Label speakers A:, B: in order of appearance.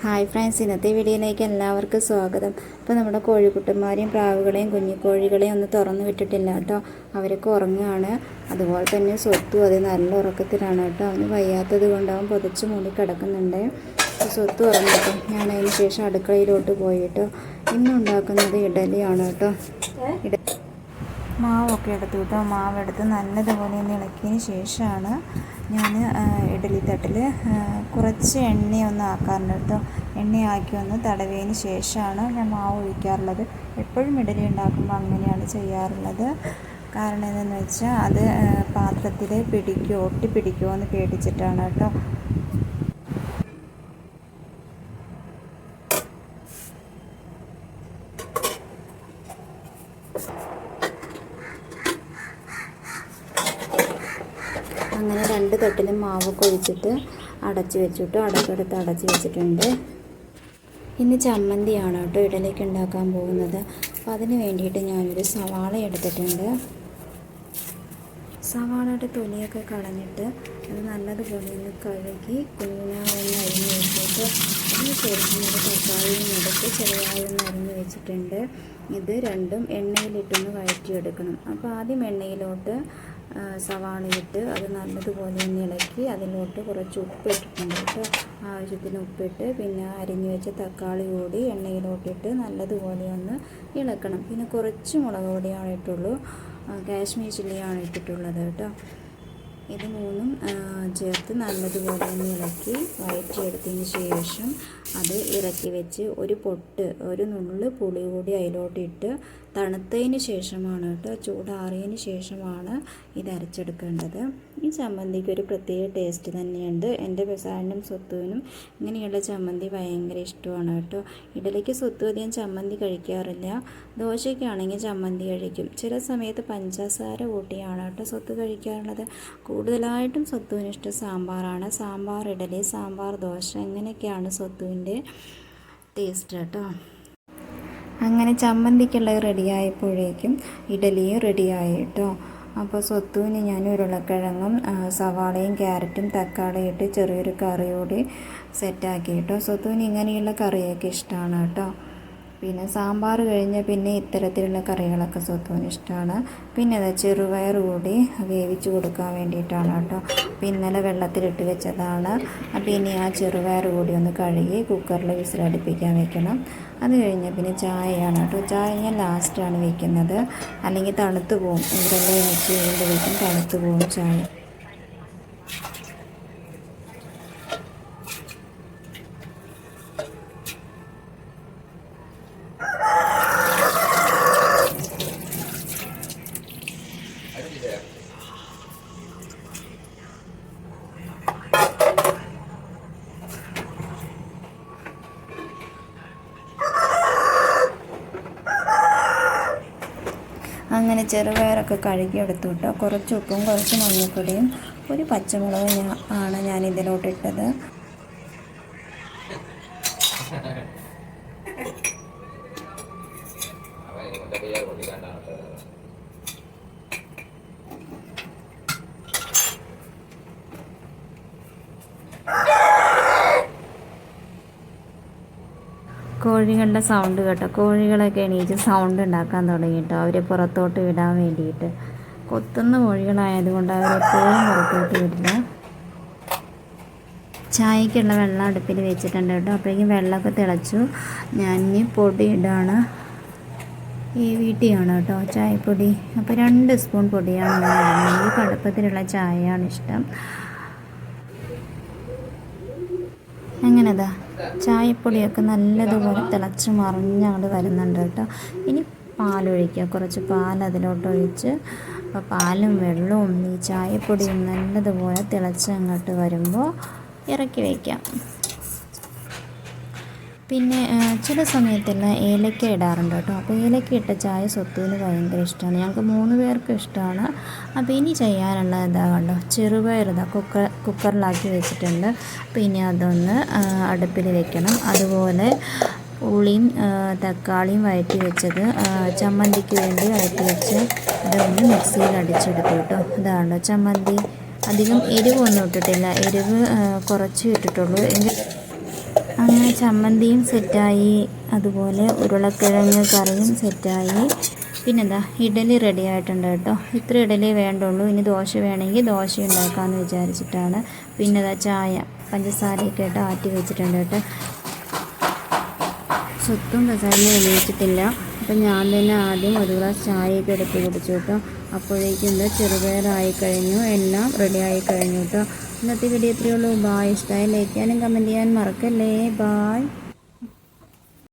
A: Hi friends ഇന്നത്തെ വീഡിയോയിലേക്ക് എല്ലാവർക്കും സ്വാഗതം. അപ്പോൾ നമ്മുടെ കോഴിക്കുട്ടന്മാരെയും പ്രാവുകളെയും കുഞ്ഞിക്കോഴികളെയും ഒന്ന് തുറന്നു വിട്ടിട്ടില്ല കേട്ടോ. അവരൊക്കെ ഉറങ്ങുകയാണ്. അതുപോലെ തന്നെ സ്വത്തും അത് നല്ല ഉറക്കത്തിലാണ് കേട്ടോ. അവന് വയ്യാത്തത് കൊണ്ട് അവൻ പുതച്ച് മൂടി കിടക്കുന്നുണ്ട്. സ്വത്ത് ഉറങ്ങിട്ടോ ഞാൻ അതിന് ശേഷം അടുക്കളയിലോട്ട് പോയിട്ട് ഇന്ന് ഉണ്ടാക്കുന്നത് ഇഡലിയാണ് കേട്ടോ. ഇഡ മാവൊക്കെ എടുത്തു കേട്ടോ. മാവെടുത്ത് നല്ലതുപോലെ ഇളക്കിയതിന് ശേഷമാണ് ഞാൻ ഇഡലി തട്ടിൽ കുറച്ച് എണ്ണയൊന്ന് ആക്കാറുണ്ട് കേട്ടോ. എണ്ണയാക്കി ഒന്ന് തടവിയതിന് ശേഷമാണ് ഞാൻ മാവ് ഒഴിക്കാറുള്ളത്. എപ്പോഴും ഇഡലി ഉണ്ടാക്കുമ്പോൾ അങ്ങനെയാണ് ചെയ്യാറുള്ളത്. കാരണം എന്തെന്ന് വെച്ചാൽ അത് പാത്രത്തിൽ പിടിക്കുമോ ഒട്ടി പിടിക്കുമോ എന്ന് പേടിച്ചിട്ടാണ് കേട്ടോ. അങ്ങനെ രണ്ട് തട്ടിലും മാവ് കൊഴിച്ചിട്ട് അടച്ച് വെച്ചിട്ട് അടച്ചെടുത്ത് അടച്ച് വെച്ചിട്ടുണ്ട്. ഇനി ചമ്മന്തിയാണ് കേട്ടോ ഇടലേക്ക് ഉണ്ടാക്കാൻ പോകുന്നത്. അപ്പോൾ അതിന് വേണ്ടിയിട്ട് ഞാനൊരു സവാള എടുത്തിട്ടുണ്ട്. സവാളയുടെ തൊലിയൊക്കെ കളഞ്ഞിട്ട് അത് നല്ലതുപോലെ ഒന്ന് കഴുകി കുഞ്ഞാവൊന്ന് അരിഞ്ഞ് വെച്ചിട്ട് അതിന് ശേഷം ഒരു തക്കാളിയും എടുത്ത് ചെറുതായൊന്ന് അരിഞ്ഞ് വെച്ചിട്ടുണ്ട്. ഇത് രണ്ടും എണ്ണയിലിട്ടൊന്ന് വഴറ്റിയെടുക്കണം. അപ്പോൾ ആദ്യം എണ്ണയിലോട്ട് സവാള ഇട്ട് അത് നല്ലതുപോലെ ഒന്ന് ഇളക്കി അതിലോട്ട് കുറച്ച് ഉപ്പ് ഇട്ടിട്ടുണ്ട് കേട്ടോ ആവശ്യത്തിന് ഉപ്പിട്ട് പിന്നെ അരിഞ്ഞു വെച്ച തക്കാളി കൂടി എണ്ണയിലോട്ടിട്ട് നല്ലതുപോലെ ഒന്ന് ഇളക്കണം. പിന്നെ കുറച്ച് മുളക് പൊടിയാണ് ഇട്ടുള്ളൂ. കാശ്മീർ ചില്ലിയാണ് ഇട്ടിട്ടുള്ളത് കേട്ടോ. ഇത് മൂന്നും ചേർത്ത് നല്ലതുപോലെ ഒന്ന് ഇളക്കി വഴറ്റിയെടുത്തതിന് ശേഷം അത് ഇറക്കി വെച്ച് ഒരു പൊട്ട് ഒരു നുള്ളു പുളി കൂടി അതിലോട്ടിട്ട് തണുത്തതിന് ശേഷമാണ് കേട്ടോ ചൂടാറിയതിന് ശേഷമാണ് ഇത് അരച്ചെടുക്കേണ്ടത്. ഈ ചമ്മന്തിക്ക് ഒരു പ്രത്യേക ടേസ്റ്റ് തന്നെയുണ്ട്. എന്റെ ബസാറിനും സ്വത്തുവിനും ഇങ്ങനെയുള്ള ചമ്മന്തി ഭയങ്കര ഇഷ്ടമാണ് കേട്ടോ. ഇഡലിക്ക് സ്വത്തു അധികം ചമ്മന്തി കഴിക്കാറില്ല. ദോശയ്ക്കാണെങ്കിൽ ചമ്മന്തി കഴിക്കും. ചില സമയത്ത് പഞ്ചസാര കൂട്ടിയാണ് കേട്ടോ സ്വത്ത് കഴിക്കാറുള്ളത്. കൂടുതലായിട്ടും സ്വത്തുവിന് ഇഷ്ടം സാമ്പാറാണ്. സാമ്പാർ ഇഡലി സാമ്പാർ ദോശ ഇങ്ങനെയൊക്കെയാണ് സ്വത്തുവിന്റെ ടേസ്റ്റ് കേട്ടോ. അങ്ങനെ ചമ്മന്തിക്കുള്ളത് റെഡിയായപ്പോഴേക്കും ഇഡലിയും റെഡിയായി കേട്ടോ. അപ്പോൾ സ്വത്തുവിന് ഞാൻ ഉരുളക്കിഴങ്ങും സവാളയും ക്യാരറ്റും തക്കാളിയും ഇട്ട് ചെറിയൊരു കറിയോടെ സെറ്റാക്കി കേട്ടോ. സ്വത്തുവിന് ഇങ്ങനെയുള്ള കറിയൊക്കെ ഇഷ്ടമാണ് കേട്ടോ. പിന്നെ സാമ്പാർ കഴിഞ്ഞ് പിന്നെ ഇത്തരത്തിലുള്ള കറികളൊക്കെ സ്വത്തുവിന് ഇഷ്ടമാണ്. പിന്നെ അത് ചെറുപയർ കൂടി വേവിച്ച് കൊടുക്കാൻ വേണ്ടിയിട്ടാണ് കേട്ടോ. അപ്പോൾ ഇന്നലെ വെള്ളത്തിലിട്ട് വെച്ചതാണ്. അപ്പോൾ ഇനി ആ ചെറുപയർ കൂടി ഒന്ന് കഴുകി കുക്കറിൽ വിസിലടുപ്പിക്കാൻ വെക്കണം. അത് കഴിഞ്ഞ് പിന്നെ ചായയാണ് കേട്ടോ. ചായ ഞാൻ ലാസ്റ്റാണ് വെക്കുന്നത്. അല്ലെങ്കിൽ തണുത്ത് പോകും. ഇവരെല്ലാം എനിക്ക് വീണ്ടും വെക്കും. തണുത്ത് പോവും ചായ. അങ്ങനെ ചെറുപയറൊക്കെ കഴുകി കേട്ടോ കുറച്ച് ഉപ്പും കുറച്ച് മഞ്ഞൾപ്പൊടിയും ഒരു പച്ചമുളകും ഞാൻ ആണ് ഞാൻ ഇതിലോട്ടിട്ടത് കോഴികളുടെ സൗണ്ട് കേട്ടോ. കോഴികളൊക്കെ എണീറ്റ് സൗണ്ട് ഉണ്ടാക്കാൻ തുടങ്ങി കേട്ടോ അവരെ പുറത്തോട്ട് വിടാൻ വേണ്ടിയിട്ട്. കൊത്തുന്ന കോഴികളായതുകൊണ്ട് അവരെപ്പോഴും പുറത്തോട്ട് വിടില്ല. ചായക്കുള്ള വെള്ളം അടുപ്പിൽ വെച്ചിട്ടുണ്ട് കേട്ടോ. അപ്പോഴേക്കും വെള്ളമൊക്കെ തിളച്ചു. ഞാൻ പൊടി ഇടാണ്. ഈ വീട്ടിയാണ് കേട്ടോ ചായപ്പൊടി. അപ്പോൾ രണ്ട് സ്പൂൺ പൊടിയാണ് ഈ കടുപ്പത്തിലുള്ള ചായയാണ് ഇഷ്ടം. എങ്ങനെതാ? ചായപ്പൊടിയൊക്കെ നല്ലതുപോലെ തിളച്ച് മറിഞ്ഞങ്ങോട്ട് വരുന്നുണ്ട് കേട്ടോ. ഇനി പാലൊഴിക്കുക. കുറച്ച് പാൽ അതിലോട്ടൊഴിച്ച് അപ്പോൾ പാലും വെള്ളവും ഈ ചായപ്പൊടിയും നല്ലതുപോലെ തിളച്ച് അങ്ങോട്ട് വരുമ്പോൾ ഇറക്കി വയ്ക്കാം പിന്നെ ചില സമയത്തെല്ലാം ഏലക്ക ഇടാറുണ്ട് കേട്ടോ. അപ്പോൾ ഏലക്ക ഇട്ട ചായ സ്വത്തുവിന് ഭയങ്കര ഇഷ്ടമാണ് ഞങ്ങൾക്ക് മൂന്ന് പേർക്കും ഇഷ്ടമാണ് അപ്പോൾ ഇനി ചെയ്യാനുള്ള ഇതാ കണ്ടോ ചെറുപയർ ഇതാ കുക്കർ കുക്കറിലാക്കി വെച്ചിട്ടുണ്ട്. പിന്നെ അതൊന്ന് അടുപ്പിൽ വെക്കണം. അതുപോലെ ഉളിയും തക്കാളിയും വഴറ്റി വെച്ചത് ചമ്മന്തിക്ക് വേണ്ടി വഴറ്റി വെച്ച് അതൊന്ന് മിക്സിയിൽ അടിച്ചെടുത്തു കേട്ടോ. ഇതാണല്ലോ ചമ്മന്തി. അധികം എരിവൊന്നും ഇട്ടിട്ടില്ല. എരിവ് കുറച്ച് ഇട്ടിട്ടുള്ളൂ. എങ്കിൽ ചമ്മന്തിയും സെറ്റായി. അതുപോലെ ഉരുളക്കിഴങ്ങ് കറിയും സെറ്റായി. പിന്നെന്താ ഇഡലി റെഡി ആയിട്ടുണ്ട് കേട്ടോ. ഇത്ര ഇഡലി വേണ്ടുള്ളൂ. ഇനി ദോശ വേണമെങ്കിൽ ദോശ ഉണ്ടാക്കാമെന്ന് വിചാരിച്ചിട്ടാണ്. പിന്നെ ചായ പഞ്ചസാരയൊക്കെ ആയിട്ട് ആറ്റി വെച്ചിട്ടുണ്ട് കേട്ടോ. സ്വത്തും ബസാറിന് ഉപയോഗിച്ചിട്ടില്ല അപ്പം ഞാൻ തന്നെ ആദ്യം ഒരു ഗ്ലാസ് ചായയൊക്കെ എടുത്ത് കുടിച്ചു കേട്ടോ. അപ്പോഴേക്കും എന്താ ചെറുപയറായി കഴിഞ്ഞു എല്ലാം റെഡി ആയി കഴിഞ്ഞു കേട്ടോ ഇന്നത്തെ വീഡിയോ ഇത്രയേ ഉള്ളൂ. ബായ് ഇഷ്ടമായി ലൈക്ക് ചെയ്യാനും കമന്റ് ചെയ്യാനും മറക്കല്ലേ. ബായ്